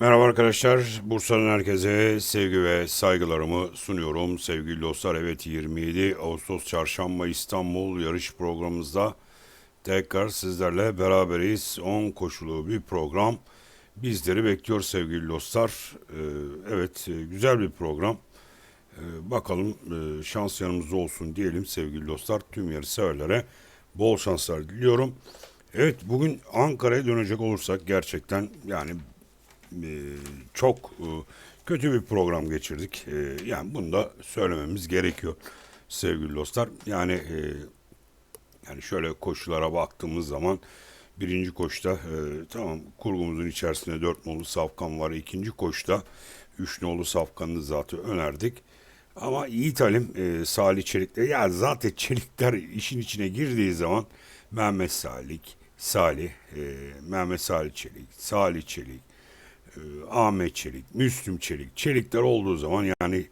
Merhaba arkadaşlar. Bursa'nın herkese sevgi ve saygılarımı sunuyorum. Sevgili dostlar evet 27 Ağustos Çarşamba İstanbul yarış programımızda tekrar sizlerle beraberiz. 10 koşulu bir program bizleri bekliyor sevgili dostlar. Ee, evet e, güzel bir program. Ee, bakalım e, şans yanımızda olsun diyelim sevgili dostlar. Tüm yarış severlere bol şanslar diliyorum. Evet bugün Ankara'ya dönecek olursak gerçekten yani e, çok e, kötü bir program geçirdik. E, yani bunu da söylememiz gerekiyor sevgili dostlar. Yani e, yani şöyle koşulara baktığımız zaman birinci koşta e, tamam kurgumuzun içerisinde dört nolu safkan var. İkinci koşta üç nolu safkanını zaten önerdik. Ama Yiğit Halim e, Salih Çelik'le ya zaten Çelikler işin içine girdiği zaman Mehmet Salih, Salih, e, Mehmet Salih Çelik, Salih Çelik, Ahmet Çelik, Müslüm Çelik, Çelikler olduğu zaman yani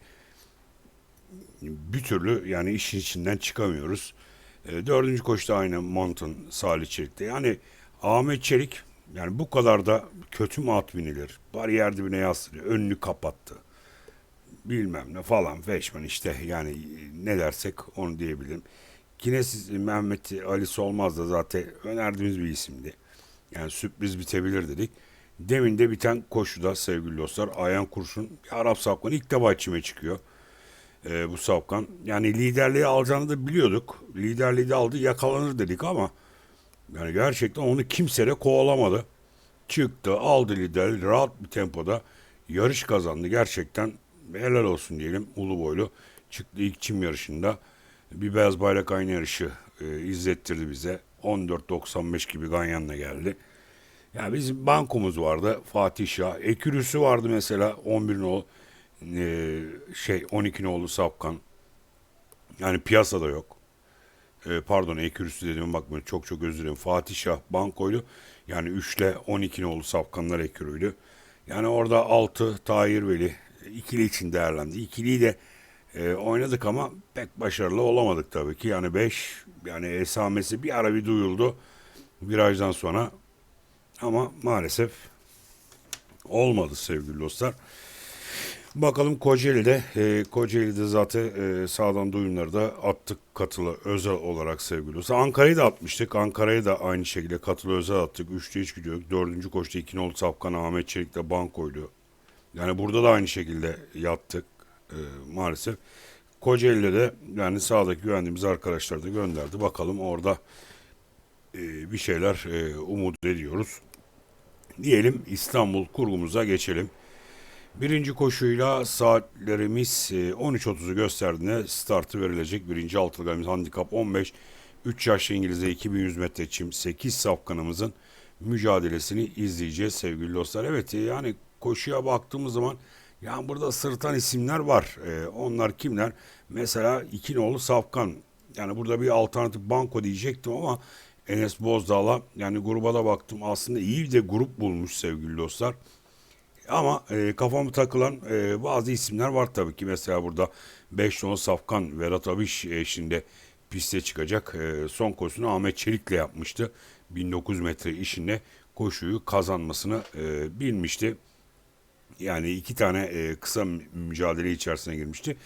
bir türlü yani işin içinden çıkamıyoruz. E, dördüncü koşta aynı Mountain Salih Çelik'te. Yani Ahmet Çelik yani bu kadar da kötü mü at binilir? Bariyer dibine yaslıyor. Önünü kapattı. Bilmem ne falan feşman işte yani ne dersek onu diyebilirim. Yine siz Mehmet Ali Solmaz da zaten önerdiğimiz bir isimdi. Yani sürpriz bitebilir dedik. Demin de biten koşuda sevgili dostlar Ayhan Kurşun Arap Safkanı ilk defa içime çıkıyor. Ee, bu Safkan. Yani liderliği alacağını da biliyorduk. Liderliği de aldı yakalanır dedik ama yani gerçekten onu kimse de kovalamadı. Çıktı aldı liderliği rahat bir tempoda yarış kazandı. Gerçekten helal olsun diyelim ulu boylu. Çıktı ilk çim yarışında. Bir beyaz bayrak aynı yarışı e, izlettirdi bize. 14.95 gibi Ganyan'la geldi. Ya bizim bankomuz vardı Fatih Şah. Ekürüsü vardı mesela 11 nolu e, şey 12 nolu Safkan. Yani piyasada yok. E, pardon Ekürüsü dediğime bakmayın çok çok özür dilerim. Fatih Şah bankoydu. Yani 3 ile 12 nolu Safkanlar Ekürü'ydü. Yani orada 6 Tahir Veli ikili için değerlendi. İkiliyi de e, oynadık ama pek başarılı olamadık tabii ki. Yani 5 yani esamesi bir ara bir duyuldu virajdan sonra ama maalesef olmadı sevgili dostlar. Bakalım Kocaeli'de, e, Kocaeli'de zaten e, sağdan duyumları da attık katılı özel olarak sevgili dostlar. Ankara'yı da atmıştık. Ankara'yı da aynı şekilde katılı özel attık. Üçte hiç gidiyorduk. Dördüncü koşta iki nolu Safkan Ahmet Çelik de bankoydu. Yani burada da aynı şekilde yattık e, maalesef. Kocaeli'de de yani sağdaki güvendiğimiz arkadaşlar da gönderdi. Bakalım orada e, bir şeyler e, umut ediyoruz. Diyelim İstanbul kurgumuza geçelim. Birinci koşuyla saatlerimiz e, 13.30'u gösterdiğinde startı verilecek. Birinci altılgamız handikap 15. 3 yaşlı İngiliz'e 2100 metre çim 8 safkanımızın mücadelesini izleyeceğiz sevgili dostlar. Evet e, yani koşuya baktığımız zaman yani burada sırtan isimler var. E, onlar kimler? Mesela iki nolu Safkan. Yani burada bir alternatif banko diyecektim ama Enes Bozdağ'la yani gruba da baktım. Aslında iyi de grup bulmuş sevgili dostlar. Ama e, kafamı takılan e, bazı isimler var tabii ki. Mesela burada 5 nolu Safkan Vedat Abiş eşliğinde piste çıkacak. E, son koşusunu Ahmet Çelik'le yapmıştı. 1900 metre işinde koşuyu kazanmasını e, bilmişti. Yani iki tane e, kısa mücadele içerisine girmişti.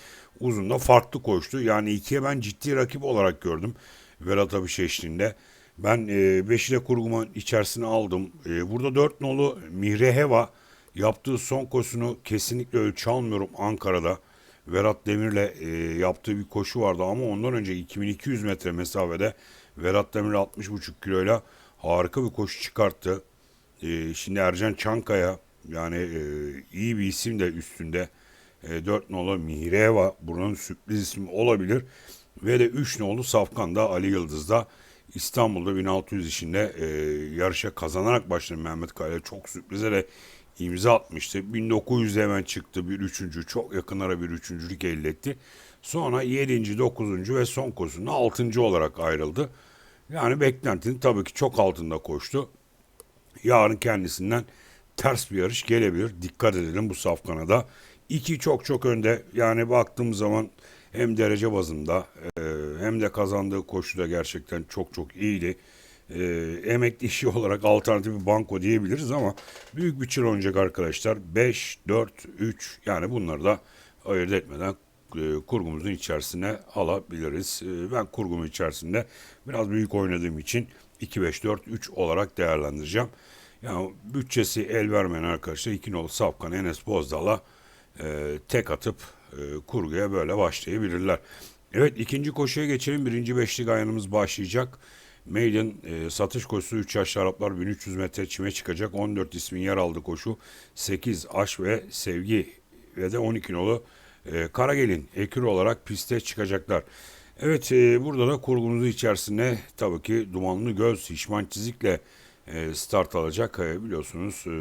Uzun da farklı koştu. Yani ikiye ben ciddi rakip olarak gördüm. Vedat Abiş eşliğinde. Ben e, beşi de kurgumun içerisine aldım. E, burada dört nolu Mihreheva yaptığı son koşusunu kesinlikle ölçü almıyorum Ankara'da. Verat Demir'le e, yaptığı bir koşu vardı ama ondan önce 2200 metre mesafede Verat Demir 60,5 kiloyla harika bir koşu çıkarttı. E, şimdi Ercan Çankaya yani e, iyi bir isim de üstünde. E, 4 nolu Mihreva buranın sürpriz ismi olabilir. Ve de 3 nolu Safkan'da Ali Yıldız'da İstanbul'da 1600 işinde e, yarışa kazanarak başladı Mehmet Kaya. Çok sürprize de imza atmıştı. 1900'de hemen çıktı bir üçüncü. Çok yakınlara bir üçüncülük elde etti. Sonra 7. 9. ve son koşusunda 6. olarak ayrıldı. Yani beklentinin tabii ki çok altında koştu. Yarın kendisinden ters bir yarış gelebilir. Dikkat edelim bu safkana da. İki çok çok önde. Yani baktığım zaman hem derece bazında e, hem de kazandığı koşuda gerçekten çok çok iyiydi. e, emekli işi olarak alternatif bir banko diyebiliriz ama büyük bütçeli oynayacak arkadaşlar 5, 4, 3 yani bunları da ayırt etmeden e, kurgumuzun içerisine alabiliriz. Ben kurgumun içerisinde biraz büyük oynadığım için 2, 5, 4, 3 olarak değerlendireceğim. Yani bütçesi el vermeyen arkadaşlar 2 nolu Safkan Enes Bozdal'a tek atıp kurguya böyle başlayabilirler. Evet ikinci koşuya geçelim. Birinci beşlik ayağımız başlayacak. Maiden e, satış koşusu 3 yaşlı Araplar 1300 metre çime çıkacak. 14 ismin yer aldı koşu. 8 Aş ve Sevgi ve de 12 nolu e, Karagelin ekür olarak piste çıkacaklar. Evet e, burada da kurgunuz içerisinde tabii ki dumanlı göz şişman çizikle e, start alacak. E, biliyorsunuz e,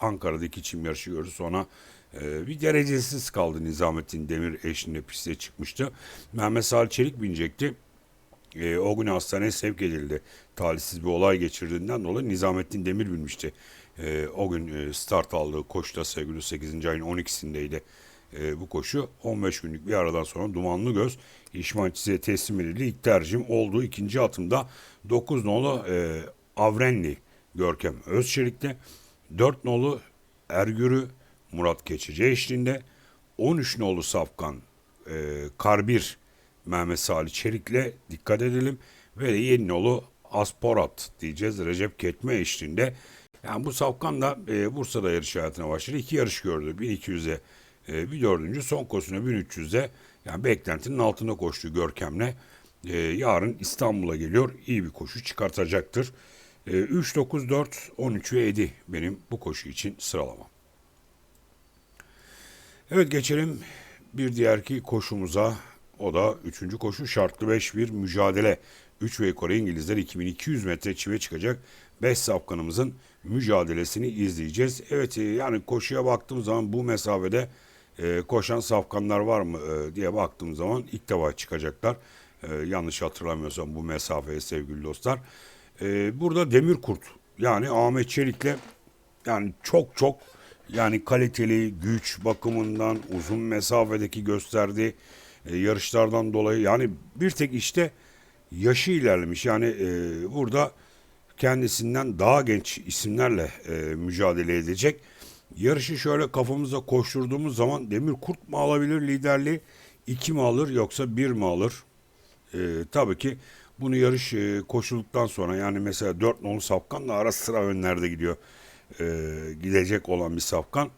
Ankara'daki çim yarışı görürüz. Sonra e, bir derecesiz kaldı Nizamettin Demir eşliğinde piste çıkmıştı. Mehmet Salih Çelik binecekti. E, o gün hastaneye sevk edildi. Talihsiz bir olay geçirdiğinden dolayı Nizamettin Demir binmişti. E, o gün e, start aldığı koşuda sevgili 8. ayın 12'sindeydi e, bu koşu. 15 günlük bir aradan sonra Dumanlı Göz İşman Çize'ye teslim edildi. İlk tercihim olduğu ikinci atımda 9 nolu e, Avrenli Görkem Özçelik'te 4 nolu Ergürü Murat Keçici eşliğinde 13 nolu Safkan e, Karbir Mehmet Salih Çelik'le dikkat edelim. Ve de 7 nolu Asporat diyeceğiz Recep Ketme eşliğinde. Yani bu Safkan da e, Bursa'da yarış hayatına başladı. İki yarış gördü. 1200'e e, bir dördüncü son koşusuna 1300'de yani beklentinin altında koştuğu Görkem'le e, yarın İstanbul'a geliyor. İyi bir koşu çıkartacaktır. E, 3, 9, 4, 13 ve 7 benim bu koşu için sıralamam. Evet geçelim bir diğerki koşumuza. O da üçüncü koşu şartlı 5 bir mücadele. 3 ve Kore İngilizler 2200 metre çive çıkacak. 5 safkanımızın mücadelesini izleyeceğiz. Evet e, yani koşuya baktığım zaman bu mesafede e, koşan safkanlar var mı e, diye baktığım zaman ilk defa çıkacaklar. Yanlış hatırlamıyorsam bu mesafeye sevgili dostlar. Burada Demirkurt yani Ahmet Çelik'le yani çok çok yani kaliteli güç bakımından uzun mesafedeki gösterdiği e, yarışlardan dolayı yani bir tek işte yaşı ilerlemiş. Yani e, burada kendisinden daha genç isimlerle e, mücadele edecek. Yarışı şöyle kafamıza koşturduğumuz zaman Demir Kurt mu alabilir liderliği? iki mi alır yoksa bir mi alır? E, tabii ki bunu yarış e, koşulduktan sonra yani mesela 4 nolu Safkan da ara sıra önlerde gidiyor. E, gidecek olan bir Safkan.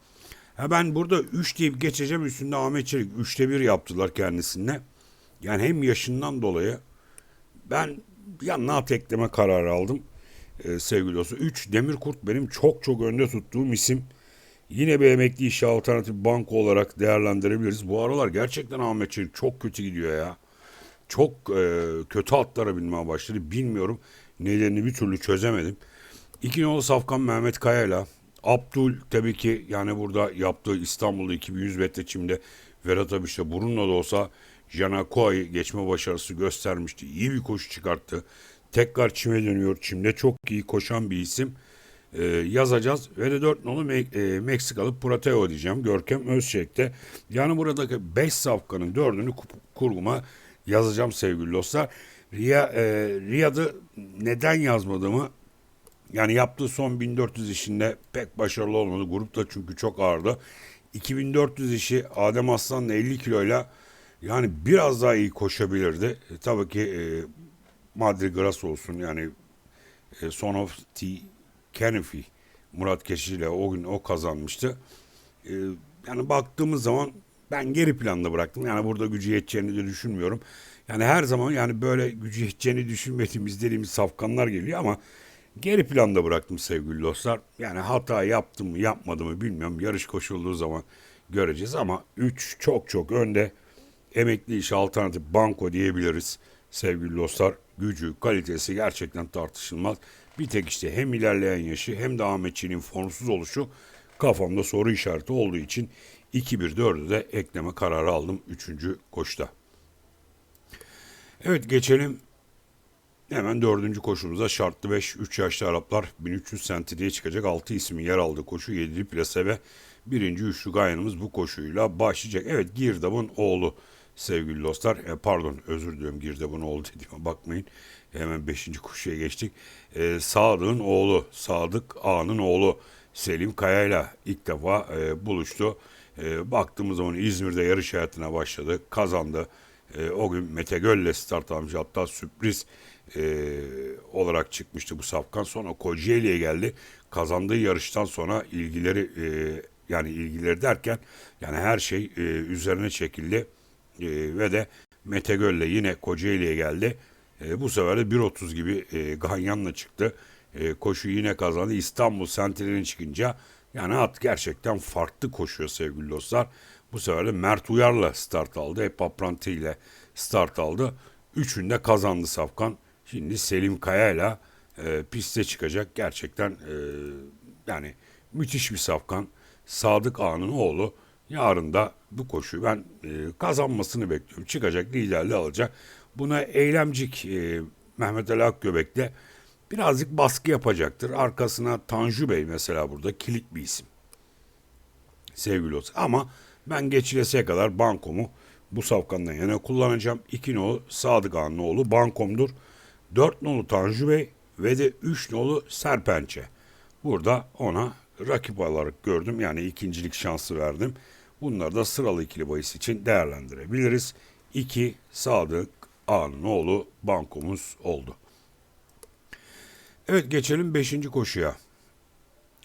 Ha ben burada 3 deyip geçeceğim üstünde Ahmet Çelik 3'te 1 yaptılar kendisine. Yani hem yaşından dolayı ben yanına tekleme kararı aldım e, sevgili dostum. 3 Demirkurt benim çok çok önde tuttuğum isim. Yine bir emekli işi alternatif banko olarak değerlendirebiliriz. Bu aralar gerçekten Ahmet Çelik çok kötü gidiyor ya. Çok e, kötü atlara binmeye başladı. Bilmiyorum nedenini bir türlü çözemedim. İki nolu Safkan Mehmet Kaya'yla Abdul tabii ki yani burada yaptığı İstanbul'da 2100 metre çimde Vedat Abiş'te burunla da olsa Janakoy geçme başarısı göstermişti. İyi bir koşu çıkarttı. Tekrar çime dönüyor. Çimde çok iyi koşan bir isim. Ee, yazacağız. Ve de 4 nolu Me- e, Meksikalı Prateo diyeceğim. Görkem Özçelik'te. Yani buradaki 5 safkanın 4'ünü kurguma yazacağım sevgili dostlar. Riya, e, Riyad'ı neden yazmadığımı yani yaptığı son 1400 işinde pek başarılı olmadı. Grupta çünkü çok ağırdı. 2400 işi Adem Aslan'la 50 kiloyla yani biraz daha iyi koşabilirdi. E, tabii ki e, Madrigal olsun yani e, Son of T. Kenefi Murat Keşi ile o gün o kazanmıştı. E, yani baktığımız zaman ben geri planda bıraktım. Yani burada gücü yeteceğini de düşünmüyorum. Yani her zaman yani böyle gücü yeteceğini düşünmediğimiz dediğimiz safkanlar geliyor ama geri planda bıraktım sevgili dostlar. Yani hata yaptım mı yapmadım mı bilmiyorum. Yarış koşulduğu zaman göreceğiz ama 3 çok çok önde. Emekli iş alternatif banko diyebiliriz sevgili dostlar. Gücü, kalitesi gerçekten tartışılmaz. Bir tek işte hem ilerleyen yaşı hem de Ahmetçi'nin formsuz oluşu kafamda soru işareti olduğu için 2-1-4'ü de ekleme kararı aldım 3. koşta. Evet geçelim hemen dördüncü koşumuza şartlı 5 3 yaşlı Araplar 1300 sentidiye çıkacak 6 ismin yer aldığı koşu 7'li plase ve birinci üçlü gayanımız bu koşuyla başlayacak. Evet Girdab'ın oğlu sevgili dostlar. E, pardon özür diliyorum Girdab'ın oğlu dediğime bakmayın. Hemen 5. koşuya geçtik. E, Sadık'ın oğlu, Sadık Ağa'nın oğlu Selim Kaya'yla ilk defa e, buluştu. E, baktığımız zaman İzmir'de yarış hayatına başladı, kazandı. E, o gün Mete Göl'le start almış. Hatta sürpriz e, olarak çıkmıştı bu safkan. Sonra Kocaeli'ye geldi. Kazandığı yarıştan sonra ilgileri e, yani ilgileri derken yani her şey e, üzerine çekildi. E, ve de Mete Göl'le yine Kocaeli'ye geldi. E, bu sefer de 1.30 gibi e, Ganyan'la çıktı. E, koşu yine kazandı. İstanbul Sentinel'in çıkınca yani at gerçekten farklı koşuyor sevgili dostlar. Bu sefer de Mert Uyar'la start aldı. Hep Apranti ile start aldı. Üçünde kazandı Safkan. Şimdi Selim Kaya'yla e, piste çıkacak. Gerçekten e, yani müthiş bir Safkan. Sadık Ağa'nın oğlu. Yarın da bu koşuyu ben e, kazanmasını bekliyorum. Çıkacak, liderliği alacak. Buna eylemcik e, Mehmet Ali Akgöbek de birazcık baskı yapacaktır. Arkasına Tanju Bey mesela burada kilit bir isim. Sevgili olsun. Ama ben geçileseye kadar bankomu bu safkandan yana kullanacağım. 2 nolu Sadık Ağa'nın oğlu bankomdur. 4 nolu Tanju Bey ve de 3 nolu Serpençe. Burada ona rakip olarak gördüm. Yani ikincilik şansı verdim. Bunları da sıralı ikili bahis için değerlendirebiliriz. 2 Sadık Ağa'nın oğlu bankomuz oldu. Evet geçelim 5. koşuya.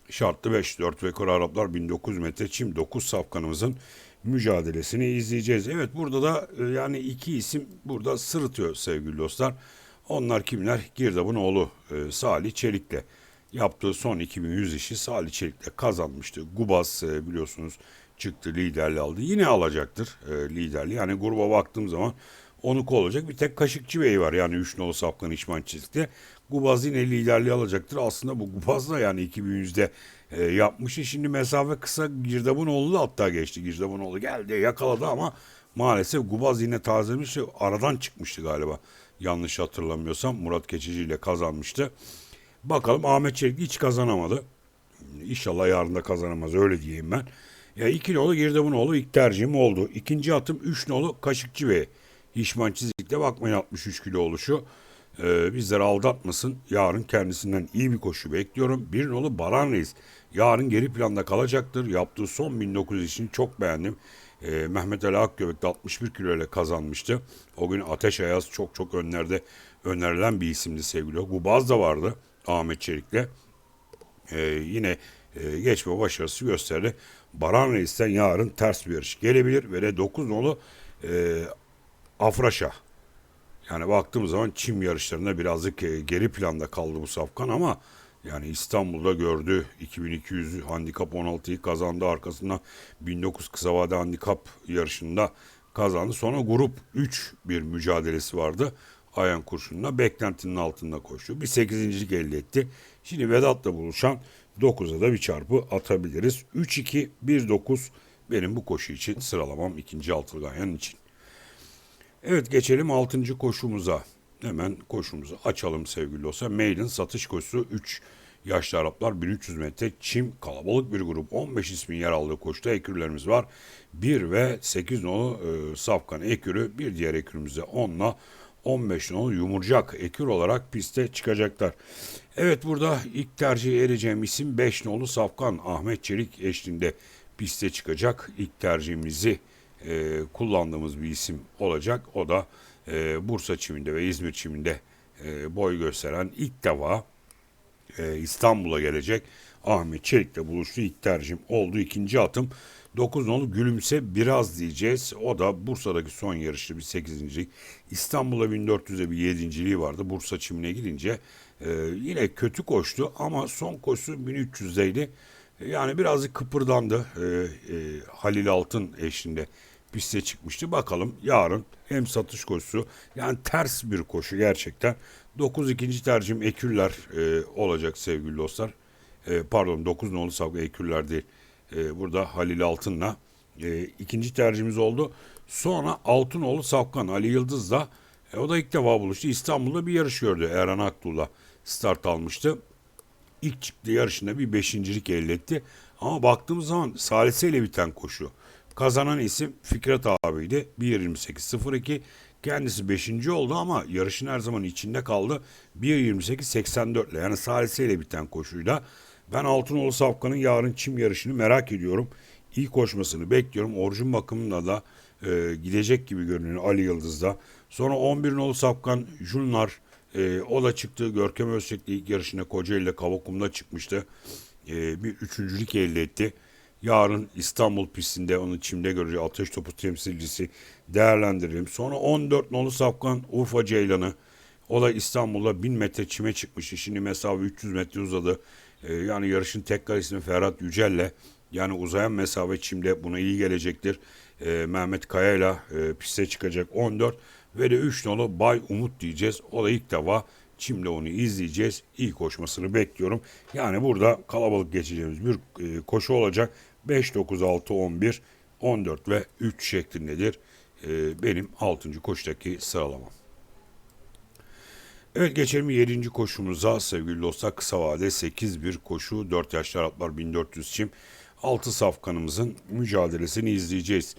Şartlı 5 4 ve kuru Araplar 1900 metre çim 9 safkanımızın mücadelesini izleyeceğiz. Evet burada da e, yani iki isim burada sırıtıyor sevgili dostlar. Onlar kimler? Girdab'ın oğlu e, Salih Çelik'le yaptığı son 2100 işi Salih Çelik'le kazanmıştı. Gubas e, biliyorsunuz çıktı liderliği aldı. Yine alacaktır e, liderliği. Yani gruba baktığım zaman onu olacak. Bir tek Kaşıkçı Bey var yani 3 nolu Safkan İşman Çizik'te. Gubaz yine liderliği alacaktır. Aslında bu Gubaz da yani 2100'de e, yapmıştı. Şimdi mesafe kısa Girdab'ın oğlu da hatta geçti. Girdab'ın oğlu geldi yakaladı ama maalesef Gubaz yine tazelemiş. Aradan çıkmıştı galiba. Yanlış hatırlamıyorsam Murat Keçici ile kazanmıştı. Bakalım Ahmet Çelik hiç kazanamadı. İnşallah yarın da kazanamaz öyle diyeyim ben. Ya iki nolu Girdab'ın oğlu ilk tercihim oldu. İkinci atım üç nolu Kaşıkçı Bey. Hişman Çizik'te bakmayın 63 kilo oluşu. Ee, bizleri aldatmasın. Yarın kendisinden iyi bir koşu bekliyorum. Bir nolu Baran Reis. Yarın geri planda kalacaktır. Yaptığı son 1900 için çok beğendim. Ee, Mehmet Ali Akgöbek de 61 kilo ile kazanmıştı. O gün Ateş Ayaz çok çok önlerde önerilen bir isimdi sevgili. Gubaz da vardı Ahmet Çelik'le. Ee, yine e, geçme başarısı gösterdi. Baran Reis'ten yarın ters bir yarış gelebilir ve de 9 nolu e, Afraşa. Yani baktığımız zaman çim yarışlarında birazcık e, geri planda kaldı bu safkan ama yani İstanbul'da gördü 2200 handikap 16'yı kazandı arkasından 1900 kısa vade handikap yarışında kazandı. Sonra grup 3 bir mücadelesi vardı. Ayan kurşunla beklentinin altında koştu. Bir 8. elde etti. Şimdi Vedat'la buluşan 9'a da bir çarpı atabiliriz. 3-2-1-9 benim bu koşu için sıralamam ikinci altılı ganyan için. Evet geçelim 6. koşumuza. Hemen koşumuzu açalım sevgili dostlar. Maiden satış koşusu 3 yaşlı Araplar 1300 metre çim kalabalık bir grup 15 ismin yer aldığı koşuda ekürlerimiz var. 1 ve 8 nolu e, Safkan ekürü bir diğer ekürümüze 10 ile 15 nolu yumurcak ekür olarak piste çıkacaklar. Evet burada ilk tercih edeceğim isim 5 nolu Safkan Ahmet Çelik eşliğinde piste çıkacak. İlk tercihimizi e, kullandığımız bir isim olacak. O da e, Bursa çiminde ve İzmir çiminde e, boy gösteren ilk defa e, İstanbul'a gelecek Ahmet Çelik'le buluştu. İlk tercihim oldu. İkinci atım 9 nolu Gülümse biraz diyeceğiz. O da Bursa'daki son yarışta bir 8. İstanbul'da 1400'de bir 7.liği vardı. Bursa çimine gidince e, yine kötü koştu ama son koşusu 1300'deydi. Yani birazcık kıpırdandı e, e, Halil Altın eşliğinde piste çıkmıştı. Bakalım yarın hem satış koşusu yani ters bir koşu gerçekten. 9 ikinci tercihim Eküller e, olacak sevgili dostlar. E, pardon 9 nolu savga Eküller değil. E, burada Halil Altın'la e, ikinci tercihimiz oldu. Sonra Altınoğlu Safkan Ali Yıldız'la e, o da ilk defa buluştu. İstanbul'da bir yarış gördü. Erhan Aktuğ'la start almıştı. İlk çıktığı yarışında bir beşincilik elde etti. Ama baktığımız zaman saliseyle biten koşu. Kazanan isim Fikret abiydi. 1.28.02. Kendisi 5. oldu ama yarışın her zaman içinde kaldı. 1.28.84 ile yani saliseyle biten koşuyla. Ben Altınoğlu Safkan'ın yarın çim yarışını merak ediyorum. İyi koşmasını bekliyorum. Orucun bakımında da e, gidecek gibi görünüyor Ali Yıldız'da. Sonra 11 nolu Safkan Junlar e, o da çıktı. Görkem Özçelik'le ilk yarışına Kocaeli'de Kavakum'da çıkmıştı. E, bir üçüncülük elde etti. Yarın İstanbul pistinde onu çimde göreceğiz. Ateş topu temsilcisi değerlendirelim. Sonra 14 nolu Safkan Urfa Ceylan'ı. O da İstanbul'da 1000 metre çime çıkmıştı. Şimdi mesafe 300 metre uzadı. E, yani yarışın tekrar ismi Ferhat Yücel'le. Yani uzayan mesafe çimde buna iyi gelecektir. E, Mehmet Kaya'yla e, piste çıkacak 14 ve de 3 nolu Bay Umut diyeceğiz. O da ilk defa Çim'de onu izleyeceğiz. İyi koşmasını bekliyorum. Yani burada kalabalık geçeceğimiz bir e, koşu olacak. 5, 9, 6, 11, 14 ve 3 şeklindedir. E, benim 6. koşudaki sıralamam. Evet geçelim 7. koşumuza sevgili dostlar. Kısa vade 8 koşu. 4 yaşlı Araplar 1400 çim. 6 safkanımızın mücadelesini izleyeceğiz.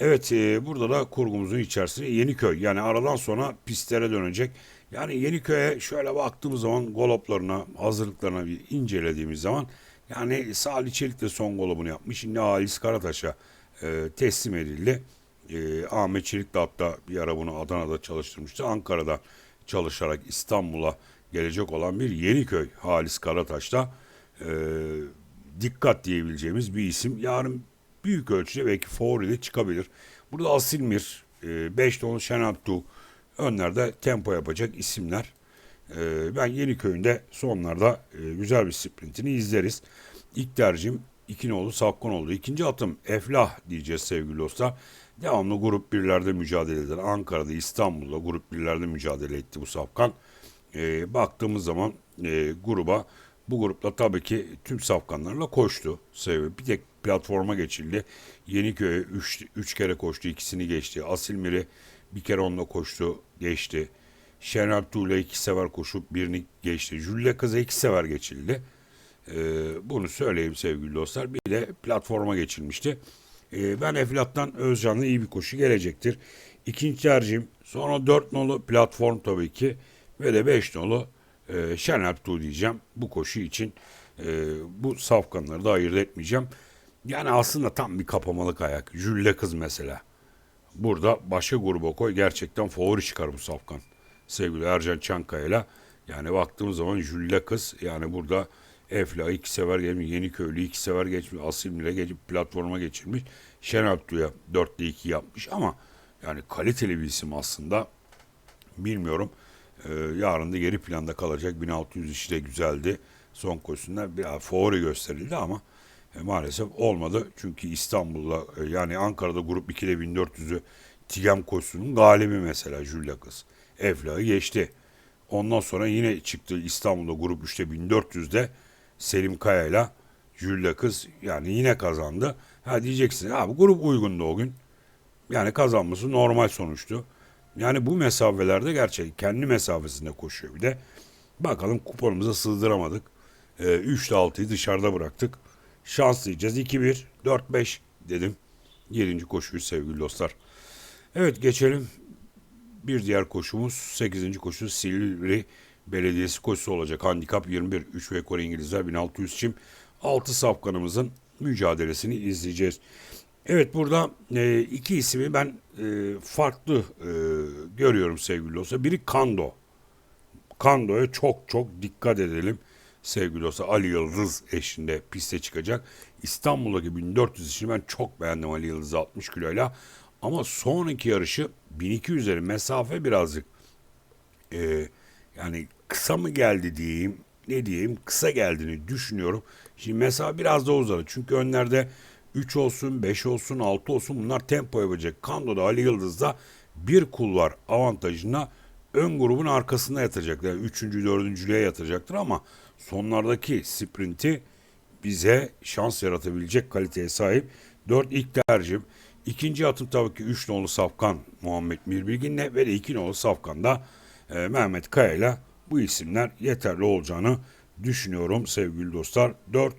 Evet e, burada da kurgumuzun içerisinde Yeniköy. Yani aradan sonra pistlere dönecek. Yani Yeniköy'e şöyle baktığımız zaman goloplarına, hazırlıklarına bir incelediğimiz zaman yani Salih Çelik de son golobunu yapmış. Şimdi Halis Karataş'a e, teslim edildi. E, Ahmet Çelik de hatta bir ara bunu Adana'da çalıştırmıştı. Ankara'da çalışarak İstanbul'a gelecek olan bir Yeniköy Halis Karataş'ta e, dikkat diyebileceğimiz bir isim. Yarın büyük ölçüde belki favori çıkabilir. Burada Asilmir, 5 e, dolu Şenaptu önlerde tempo yapacak isimler. E, ben Yeniköy'ünde sonlarda e, güzel bir sprintini izleriz. İlk tercihim iki nolu Safkan oldu. İkinci atım Eflah diyeceğiz sevgili dostlar. Devamlı grup birlerde mücadele eder. Ankara'da, İstanbul'da grup birlerde mücadele etti bu Safkan. E, baktığımız zaman e, gruba bu grupta tabii ki tüm safkanlarla koştu. Bir tek platforma geçildi. Yeniköy'e 3 kere koştu, ikisini geçti. Asilmir'i bir kere onunla koştu, geçti. Şener Tuğ'la iki sefer koşup birini geçti. Jülle Kız'a iki sefer geçildi. Ee, bunu söyleyeyim sevgili dostlar. Bir de platforma geçilmişti. Ee, ben Eflat'tan Özcan'la iyi bir koşu gelecektir. İkinci tercihim sonra 4 nolu platform tabii ki ve de 5 nolu e, Şener Tuğ diyeceğim bu koşu için. E, bu safkanları da ayırt etmeyeceğim. Yani aslında tam bir kapamalık ayak. Jülle kız mesela. Burada başka gruba koy gerçekten favori çıkar bu safkan. Sevgili Ercan Çankaya'yla. Yani baktığımız zaman Jülle kız yani burada Efla iki sefer gelmiş, Yeniköylü iki sefer geçmiş, Asilmir'e geçip platforma geçirmiş. Şenaltu'ya 4'te 2 yapmış ama yani kaliteli bir isim aslında. Bilmiyorum. Ee, yarın da geri planda kalacak. 1600 işte güzeldi. Son koşusunda bir favori gösterildi ama e, maalesef olmadı. Çünkü İstanbul'da e, yani Ankara'da grup 2'de 1400'ü Tigem koşusunun galibi mesela Jullakız. Eflah'ı geçti. Ondan sonra yine çıktı İstanbul'da grup 3'te 1400'de Selim Kaya'yla Jullakız yani yine kazandı. Ha diyeceksin abi grup uygundu o gün. Yani kazanması normal sonuçtu. Yani bu mesafelerde gerçek kendi mesafesinde koşuyor bir de. Bakalım kuponumuza sığdıramadık. Ee, 3'te 6'yı dışarıda bıraktık. Şanslıyacağız. 2-1, 4-5 dedim. 7. koşuyu sevgili dostlar. Evet geçelim. Bir diğer koşumuz 8. koşu Silivri Belediyesi koşusu olacak. Handikap 21. 3 ve Kore İngilizler 1600 çim. 6 safkanımızın mücadelesini izleyeceğiz. Evet burada e, iki ismi ben e, farklı e, görüyorum sevgili dostlar. Biri Kando. Kando'ya çok çok dikkat edelim sevgili dostlar. Ali Yıldız eşinde piste çıkacak. İstanbul'daki 1400 için ben çok beğendim Ali Yıldız'ı 60 kiloyla. Ama sonraki yarışı 1200'lerin mesafe birazcık e, yani kısa mı geldi diyeyim ne diyeyim kısa geldiğini düşünüyorum. Şimdi mesafe biraz da uzadı. Çünkü önlerde 3 olsun, 5 olsun, 6 olsun bunlar tempo yapacak. Kando'da Ali Yıldız'da bir kulvar avantajına ön grubun arkasında yatacaklar. Yani üçüncü, dördüncülüğe yatacaktır ama sonlardaki sprinti bize şans yaratabilecek kaliteye sahip. 4 ilk tercihim. İkinci atım tabii ki 3 nolu Safkan Muhammed Mirbilgin'le ve de 2 nolu Safkan'da e, Mehmet Kaya bu isimler yeterli olacağını düşünüyorum sevgili dostlar. 4,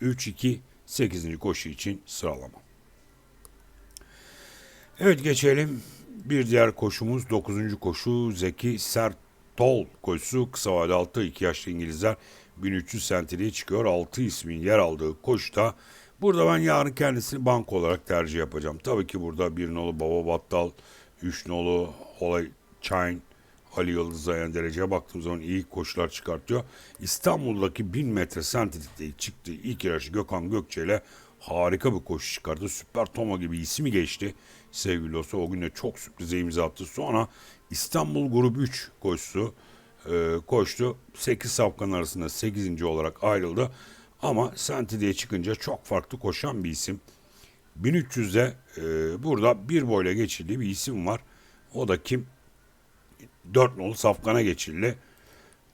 3, 2, 8. koşu için sıralama. Evet geçelim bir diğer koşumuz 9. koşu Zeki Sertol koşusu. Kısa vade altta 2 yaşlı İngilizler 1300 sentiliğe çıkıyor. 6 ismin yer aldığı koşuda. Burada ben yarın kendisini banko olarak tercih yapacağım. Tabii ki burada bir nolu Baba Battal, 3 nolu Olay Chain, Ali Yıldız'a yani dereceye baktığımız zaman iyi koşular çıkartıyor. İstanbul'daki 1000 metre sentetikte çıktığı ilk yarışı Gökhan Gökçe ile harika bir koşu çıkardı. Süper Toma gibi ismi geçti. Sevgili dostlar o gün de çok sürprize imza attı. Sonra İstanbul Grup 3 koşusu e, koştu. 8 safkan arasında 8. olarak ayrıldı. Ama Sentidi'ye çıkınca çok farklı koşan bir isim. 1300'de e, burada bir boyla geçildiği bir isim var. O da kim? 4 nolu Safkan'a geçildi.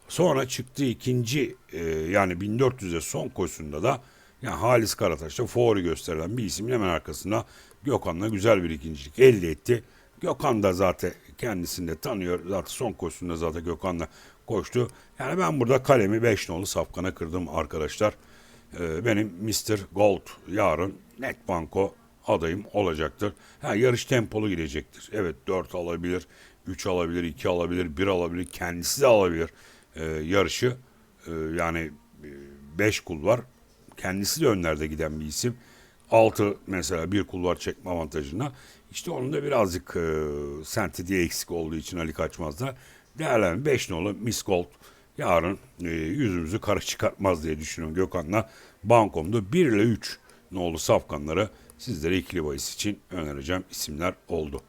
Sonra çıktığı ikinci e, yani 1400'e son koşusunda da yani Halis Karataş'ta favori gösterilen bir isimin hemen arkasında Gökhan'la güzel bir ikincilik elde etti. Gökhan da zaten kendisini de tanıyor. Zaten son koşusunda zaten Gökhan'la koştu. Yani ben burada kalemi 5 nolu Safkan'a kırdım arkadaşlar. E, benim Mr. Gold yarın net banko adayım olacaktır. Ha, yarış tempolu gidecektir. Evet 4 alabilir, 3 alabilir, 2 alabilir, 1 alabilir, kendisi de alabilir e, yarışı. E, yani 5 kul var. Kendisi de önlerde giden bir isim. 6 mesela bir kulvar çekme avantajına. İşte onun da birazcık e, sentediği eksik olduğu için Ali Kaçmaz'da değerlenme 5 nolu Miss Gold yarın e, yüzümüzü kara çıkartmaz diye düşünüyorum Gökhan'la. Bankom'da 1 ile 3 nolu safkanları sizlere ikili bahis için önereceğim isimler oldu.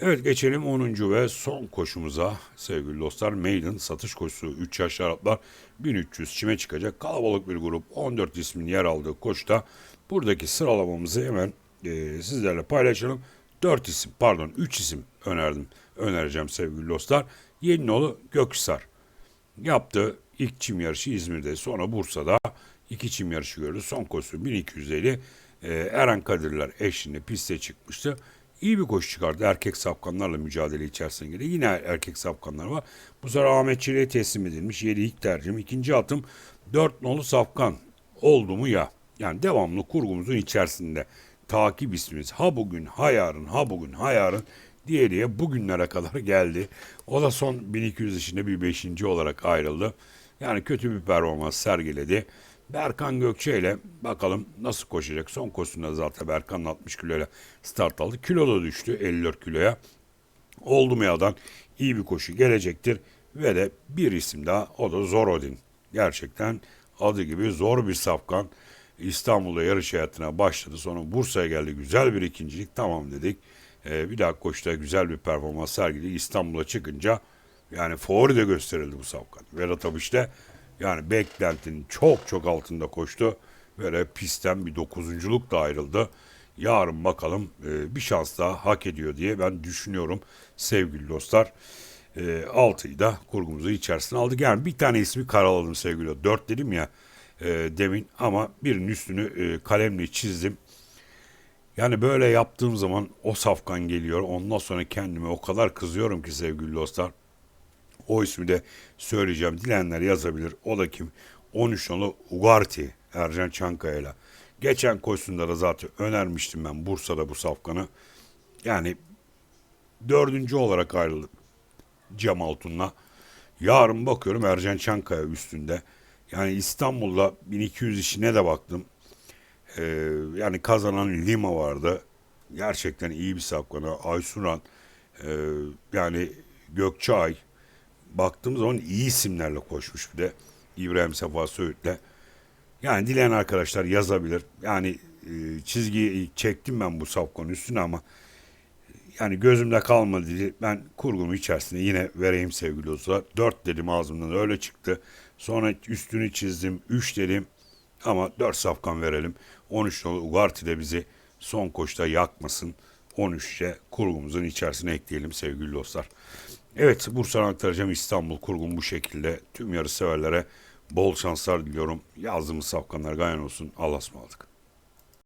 Evet geçelim 10. ve son koşumuza sevgili dostlar. Maiden satış koşusu 3 yaş Araplar 1300 çime çıkacak kalabalık bir grup 14 ismin yer aldığı koşta buradaki sıralamamızı hemen e, sizlerle paylaşalım. 4 isim pardon 3 isim önerdim önereceğim sevgili dostlar. Yeninoğlu Gökhisar yaptı ilk çim yarışı İzmir'de sonra Bursa'da iki çim yarışı gördü. Son koşusu 1250 e, Eren Kadirler eşliğinde piste çıkmıştı. İyi bir koşu çıkardı. Erkek safkanlarla mücadele içerisine girdi. Yine erkek safkanlar var. Bu sefer Ahmet Çelik'e teslim edilmiş. Yedi ilk tercihim. İkinci atım dört nolu safkan oldu mu ya. Yani devamlı kurgumuzun içerisinde takip ismimiz ha bugün ha yarın ha bugün ha yarın diye diye bugünlere kadar geldi. O da son 1200 yaşında bir beşinci olarak ayrıldı. Yani kötü bir performans sergiledi. Berkan Gökçe ile bakalım nasıl koşacak. Son koşusunda zaten Berkan 60 kiloyla start aldı. Kilo da düştü 54 kiloya. Oldu mu yadan iyi bir koşu gelecektir. Ve de bir isim daha o da Zorodin. Gerçekten adı gibi zor bir safkan. İstanbul'da yarış hayatına başladı. Sonra Bursa'ya geldi. Güzel bir ikincilik. Tamam dedik. Ee, bir daha koşuda güzel bir performans sergiledi. İstanbul'a çıkınca yani favori de gösterildi bu safkan. Vedat Abiş'te yani beklentinin çok çok altında koştu. Böyle pistten bir dokuzunculuk da ayrıldı. Yarın bakalım e, bir şans daha hak ediyor diye ben düşünüyorum sevgili dostlar. E, altıyı da kurgumuzu içerisine aldık. Yani bir tane ismi karaladım sevgili dostlar. Dört dedim ya e, demin ama birinin üstünü e, kalemle çizdim. Yani böyle yaptığım zaman o safkan geliyor. Ondan sonra kendime o kadar kızıyorum ki sevgili dostlar. O ismi de söyleyeceğim. Dilenler yazabilir. O da kim? 13 nolu Ugarte Ercan Çankaya'yla. Geçen koşusunda da zaten önermiştim ben Bursa'da bu safkanı. Yani dördüncü olarak ayrıldı Cemal Tun'la. Yarın bakıyorum Ercan Çankaya üstünde. Yani İstanbul'da 1200 işine de baktım. Ee, yani kazanan Lima vardı. Gerçekten iyi bir safkanı. Aysuran, e, yani Gökçay, baktığımız zaman iyi isimlerle koşmuş bir de. İbrahim Sefa Söğüt'le. Yani dileyen arkadaşlar yazabilir. Yani e, çizgiyi çektim ben bu safkonun üstüne ama yani gözümde kalmadı ben kurgumu içerisinde yine vereyim sevgili dostlar. Dört dedim ağzımdan öyle çıktı. Sonra üstünü çizdim. Üç dedim ama dört safkan verelim. 13 nolu Ugarte de bizi son koşta yakmasın. 13'e kurgumuzun içerisine ekleyelim sevgili dostlar. Evet Bursa'dan aktaracağım İstanbul kurgum bu şekilde. Tüm yarış severlere bol şanslar diliyorum. Yazdığımız safkanlar gayen olsun. Allah'a ısmarladık.